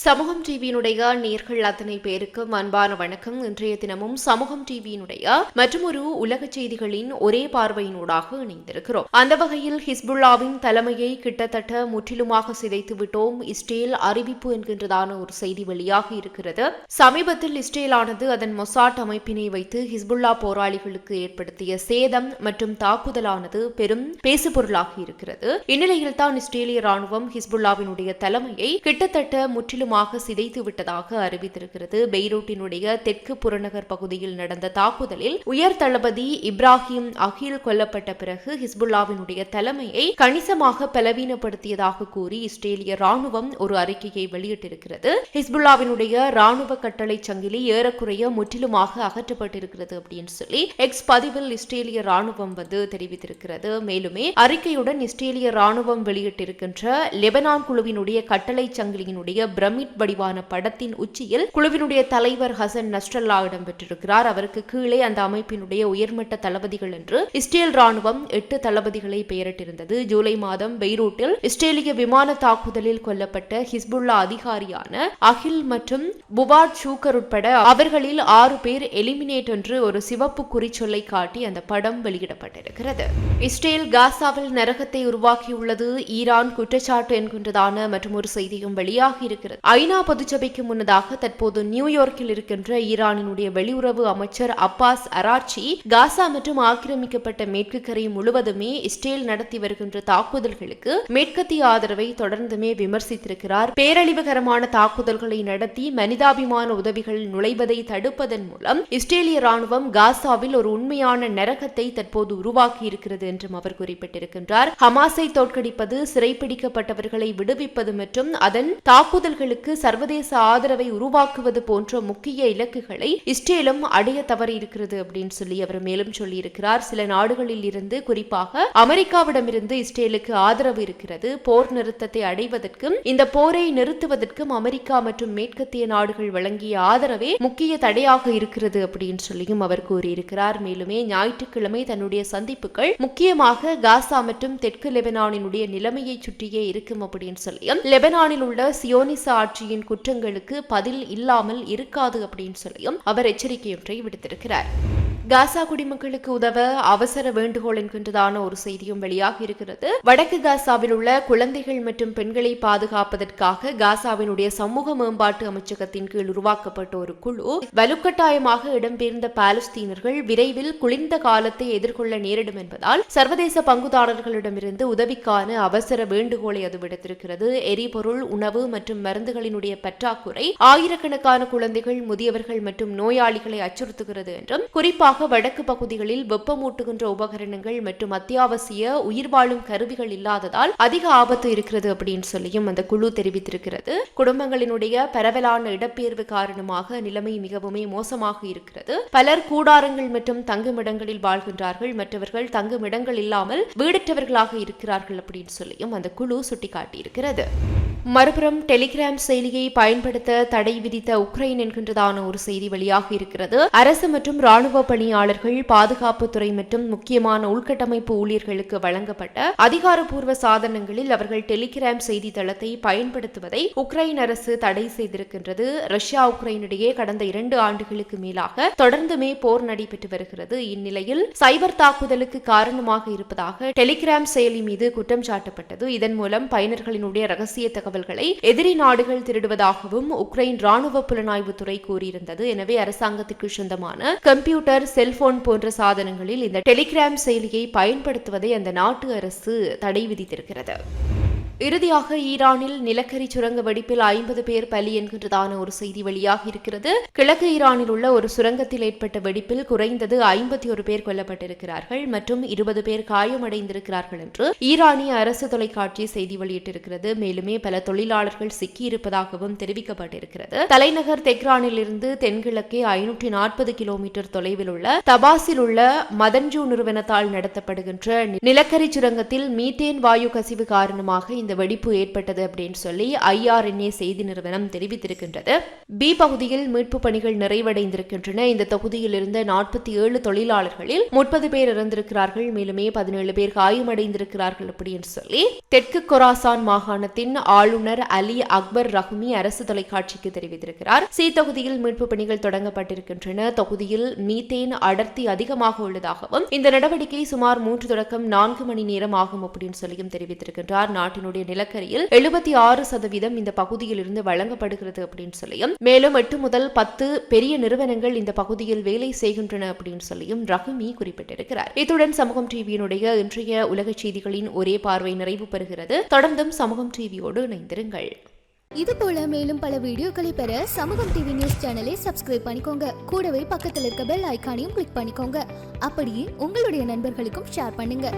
சமூகம் டிவியினுடைய நேர்கள் அத்தனை பேருக்கும் அன்பான வணக்கம். இன்றைய தினமும் சமூகம் டிவியினுடைய மற்றொரு உலக செய்திகளின் ஒரே பார்வையினூடாக இணைந்திருக்கிறோம். அந்த வகையில் ஹிஸ்புல்லாவின் தலைமையை கிட்டத்தட்ட முற்றிலுமாக சிதைத்து விட்டோம். இஸ்ரேல் அறிவிப்பு என்கின்றதான ஒரு செய்தி வெளியாக இருக்கிறது. சமீபத்தில் இஸ்ரேலானது அதன் மொசாட் அமைப்பினை வைத்து ஹிஸ்புல்லா போராளிகளுக்கு ஏற்படுத்திய சேதம் மற்றும் தாக்குதலானது பெரும் பேசுபொருளாக இருக்கிறது. இந்நிலையில் தான் இஸ்ரேலிய ராணுவம் ஹிஸ்புல்லாவினுடைய தலைமையை கிட்டத்தட்ட முற்றிலும் முற்றிலுமாக சிதைத்து விட்டதாக அறிவித்திருக்கிறது. பெய்ரூட்டினுடைய தெற்கு புறநகர் பகுதியில் நடந்த தாக்குதலில் உயர் தளபதி இப்ராஹிம் அகில் கொல்லப்பட்ட பிறகு ஹிஸ்புல்லாவினுடைய தலைமையை கணிசமாக பலவீனப்படுத்தியதாக கூறி இஸ்ரேலிய ராணுவம் ஒரு அறிக்கையை வெளியிட்டிருக்கிறது. ஹிஸ்புல்லாவினுடைய ராணுவ கட்டளை சங்கிலி ஏறக்குறைய முற்றிலுமாக அகற்றப்பட்டிருக்கிறது அப்படின்னு சொல்லி எக்ஸ் பதிவில் இஸ்ரேலிய ராணுவம் வந்து தெரிவித்திருக்கிறது. மேலுமே அறிக்கையுடன் இஸ்ரேலிய ராணுவம் வெளியிட்டிருக்கின்ற லெபனான் குழுவினுடைய கட்டளை சங்கிலியினுடைய பிரமிட் வடிவான படத்தின் உச்சியில் குழுவினுடைய தலைவர் ஹசன் நஸ்ரல்லா இடம்பெற்றிருக்கிறார். அவருக்கு கீழே அந்த அமைப்பினுடைய உயர்மட்ட தளபதிகள் என்று இஸ்ரேல் ராணுவம் எட்டு தளபதிகளை பெயரிட்டிருந்தது. ஜூலை மாதம் பெய்ரூட்டில் இஸ்ரேலிய விமான தாக்குதலில் கொல்லப்பட்ட ஹிஸ்புல்லா அதிகாரியான அகில் மற்றும் புவாட் ஷூக்கர் உட்பட அவர்களில் ஆறு பேர் எலிமினேட் என்று ஒரு சிவப்பு குறிச்சொல்லை காட்டி அந்த படம் வெளியிடப்பட்டிருக்கிறது. இஸ்ரேல் காசாவில் நரகத்தை உருவாக்கியுள்ளது. ஈரான் குற்றச்சாட்டு என்கின்றதான மற்றும் ஒரு செய்தியும் வெளியாகி இருக்கிறது. ஐநா பொதுச்சபைக்கு முன்னதாக தற்போது நியூயார்க்கில் இருக்கின்ற ஈரானினுடைய வெளியுறவு அமைச்சர் அப்பாஸ் அராச்சி காசா மற்றும் ஆக்கிரமிக்கப்பட்ட மேற்கு கரை முழுவதுமே இஸ்ரேல் நடத்தி வருகின்ற தாக்குதல்களுக்கு மேற்கத்திய ஆதரவை தொடர்ந்துமே விமர்சித்திருக்கிறார். பேரழிவுகரமான தாக்குதல்களை நடத்தி மனிதாபிமான உதவிகள் நுழைவதை தடுப்பதன் மூலம் இஸ்ரேலிய ராணுவம் காசாவில் ஒரு உண்மையான நரகத்தை தற்போது உருவாக்கி இருக்கிறது என்றும் அவர் குறிப்பிட்டிருக்கின்றார். ஹமாஸை தோற்கடிப்பது சிறைப்பிடிக்கப்பட்டவர்களை விடுவிப்பது மற்றும் அதன் தாக்குதல்களுக்கு சர்வதேச ஆதரவை உருவாக்குவது போன்ற முக்கிய இலக்குகளை இஸ்ரேலும் அடைய தவறியிருக்கிறது அப்படின்னு சொல்லி அவர் மேலும் சொல்லியிருக்கிறார். சில நாடுகளில் இருந்து குறிப்பாக அமெரிக்காவிடமிருந்து இஸ்ரேலுக்கு ஆதரவு இருக்கிறது. போர் நிறுத்தத்தை அடைவதற்கும் இந்த போரை நிறுத்துவதற்கும் அமெரிக்கா மற்றும் மேற்கத்திய நாடுகள் வழங்கிய ஆதரவே முக்கிய தடையாக இருக்கிறது அப்படின்னு சொல்லியும் அவர் கூறியிருக்கிறார். மேலுமே ஞாயிற்றுக்கிழமை தன்னுடைய சந்திப்புகள் முக்கியமாக காசா மற்றும் தெற்கு லெபனானினுடைய நிலைமையை சுற்றியே இருக்கும் அப்படின்னு சொல்லியும் லெபனானில் உள்ள சியோனிச ஆட்சியின் குற்றங்களுக்கு பதில் இல்லாமல் இருக்காது அப்படின்னு சொல்லியும் அவர் எச்சரிக்கையொன்றை விடுத்திருக்கிறார். காசா குடிமக்களுக்கு உதவ அவசர வேண்டுகோள் என்கின்றதான ஒரு செய்தியும் வெளியாக இருக்கிறது. வடக்கு காசாவில் உள்ள குழந்தைகள் மற்றும் பெண்களை பாதுகாப்பதற்காக காசாவினுடைய சமூக மேம்பாட்டு அமைச்சகத்தின் கீழ் உருவாக்கப்பட்ட ஒரு குழு வலுக்கட்டாயமாக இடம்பெயர்ந்த பாலஸ்தீனர்கள் விரைவில் குளிர்ந்த காலத்தை எதிர்கொள்ள நேரிடும் என்பதால் சர்வதேச பங்குதாரர்களிடமிருந்து உதவிக்கான அவசர வேண்டுகோளை அது விடுத்திருக்கிறது. எரிபொருள் உணவு மற்றும் மருந்துகளினுடைய பற்றாக்குறை ஆயிரக்கணக்கான குழந்தைகள் முதியவர்கள் மற்றும் நோயாளிகளை அச்சுறுத்துகிறது என்றும் குறிப்பாக குறிப்பாக வடக்கு பகுதிகளில் வெப்பமூட்டுகின்ற உபகரணங்கள் மற்றும் அத்தியாவசிய உயிர் வாழும் கருவிகள் இல்லாததால் அதிக ஆபத்து இருக்கிறது அப்படின்னு சொல்லியும் அந்த குழு தெரிவித்திருக்கிறது. குடும்பங்களினுடைய பரவலான இடப்பெயர்வு காரணமாக நிலைமை மிகவுமே மோசமாக இருக்கிறது. பலர் கூடாரங்கள் மற்றும் தங்குமிடங்களில் வாழ்கின்றார்கள். மற்றவர்கள் தங்குமிடங்கள் இல்லாமல் வீடற்றவர்களாக இருக்கிறார்கள் அப்படின்னு சொல்லியும் அந்த குழு சுட்டிக்காட்டியிருக்கிறது. மறுபுறம் டெலிகிராம் செயலியை பயன்படுத்த தடை விதித்த உக்ரைன் என்கின்றதான ஒரு செய்தி வெளியாக இருக்கிறது. அரசு மற்றும் ராணுவ பணி பணியாளர்கள் பாதுகாப்புத்துறை மற்றும் முக்கியமான உள்கட்டமைப்பு ஊழியர்களுக்கு வழங்கப்பட்ட அதிகாரப்பூர்வ சாதனங்களில் அவர்கள் டெலிகிராம் செய்தித்தளத்தை பயன்படுத்துவதை உக்ரைன் அரசு தடை செய்திருக்கின்றது. ரஷ்யா உக்ரைன் இடையே கடந்த இரண்டு ஆண்டுகளுக்கு மேலாக தொடர்ந்துமே போர் நடைபெற்று வருகிறது. இந்நிலையில் சைபர் தாக்குதலுக்கு காரணமாக இருப்பதாக டெலிகிராம் செயலி மீது குற்றம் சாட்டப்பட்டது. இதன் மூலம் பயனர்களினுடைய ரகசிய தகவல்களை எதிரி நாடுகள் திருடுவதாகவும் உக்ரைன் ராணுவ புலனாய்வுத்துறை கூறியிருந்தது. எனவே அரசாங்கத்துக்கு சொந்தமான கம்ப்யூட்டர் செல்போன் போன்ற சாதனங்களில் இந்த டெலிகிராம் செயலியை பயன்படுத்துவதை அந்த நாட்டு அரசு தடை விதித்திருக்கிறது. இறுதியாக ஈரானில் நிலக்கரி சுரங்க வெடிப்பில் ஐம்பது பேர் பலி என்கின்றதான ஒரு செய்தி வெளியாக இருக்கிறது. கிழக்கு ஈரானில் உள்ள ஒரு சுரங்கத்தில் ஏற்பட்ட வெடிப்பில் குறைந்தது ஐம்பத்தி ஒரு பேர் கொல்லப்பட்டிருக்கிறார்கள் மற்றும் இருபது பேர் காயமடைந்திருக்கிறார்கள் என்று ஈரானிய அரசு தொலைக்காட்சி செய்தி வெளியிட்டிருக்கிறது. மேலுமே பல தொழிலாளர்கள் சிக்கியிருப்பதாகவும் தெரிவிக்கப்பட்டிருக்கிறது. தலைநகர் தெஹ்ரானில் இருந்து தென்கிழக்கே ஐநூற்றி நாற்பது கிலோமீட்டர் தொலைவில் உள்ள தபாஸில் உள்ள மதன்ஜூ நிறுவனத்தால் நடத்தப்படுகின்ற நிலக்கரி சுரங்கத்தில் மீத்தேன் வாயு கசிவு காரணமாக இந்த வெடிப்பு ஏற்பட்டது அப்படின்னு சொல்லி ஐஆர்என்ஏ செய்தி நிறுவனம் தெரிவித்திருக்கின்றது. பி பகுதியில் மீட்பு பணிகள் நிறைவடைந்திருக்கின்றன. இந்த தொகுதியில் இருந்த நாற்பத்தி ஏழு தொழிலாளர்களில் முப்பது பேர் இறந்திருக்கிறார்கள். மேலுமே பதினேழு பேர் காயமடைந்திருக்கிறார்கள் அப்படின்னு சொல்லி தெற்கு கொராசான் மாகாணத்தின் ஆளுநர் அலி அக்பர் ரஹ்மி அரசு தொலைக்காட்சிக்கு தெரிவித்திருக்கிறார். சி தொகுதியில் மீட்பு பணிகள் தொடங்கப்பட்டிருக்கின்றன. தொகுதியில் மீத்தேன் அடர்த்தி அதிகமாக உள்ளதாகவும் இந்த நடவடிக்கை சுமார் மூன்று தொடக்கம் நான்கு மணி நேரம் ஆகும் அப்படின்னு சொல்லியும் தெரிவித்திருக்கின்றார். நாட்டினுடைய நிலக்கரியில் எழுபத்தி ஆறு சதவீதம் இந்த பகுதியில் இருந்து வழங்கப்படுகிறது அப்படின்னு சொல்லியும் மேலும் எட்டு முதல் பத்து பெரிய நிறுவனங்கள் இந்த பகுதியில் வேலை செய்கின்றன அப்படின்னு சொல்லியும் ரகுமி குறிப்பிட்டிருக்கிறார். இத்துடன் சமூகம் டிவியினுடைய இன்றைய உலக செய்திகளின் ஒரே பார்வை நிறைவு பெறுகிறது. தொடர்ந்தும் சமூகம் டிவியோடு இணைந்திருங்கள். இது போல மேலும் பல வீடியோக்களை பெற சமூகம் டிவி நியூஸ் சேனலை சப்ஸ்கிரைப் பண்ணிக்கோங்க. கூடவே பக்கத்தில் இருக்க பெல் ஐகானையும் கிளிக் பண்ணிக்கோங்க. அப்படியே உங்களுடைய நண்பர்களுக்கும் ஷேர் பண்ணுங்க.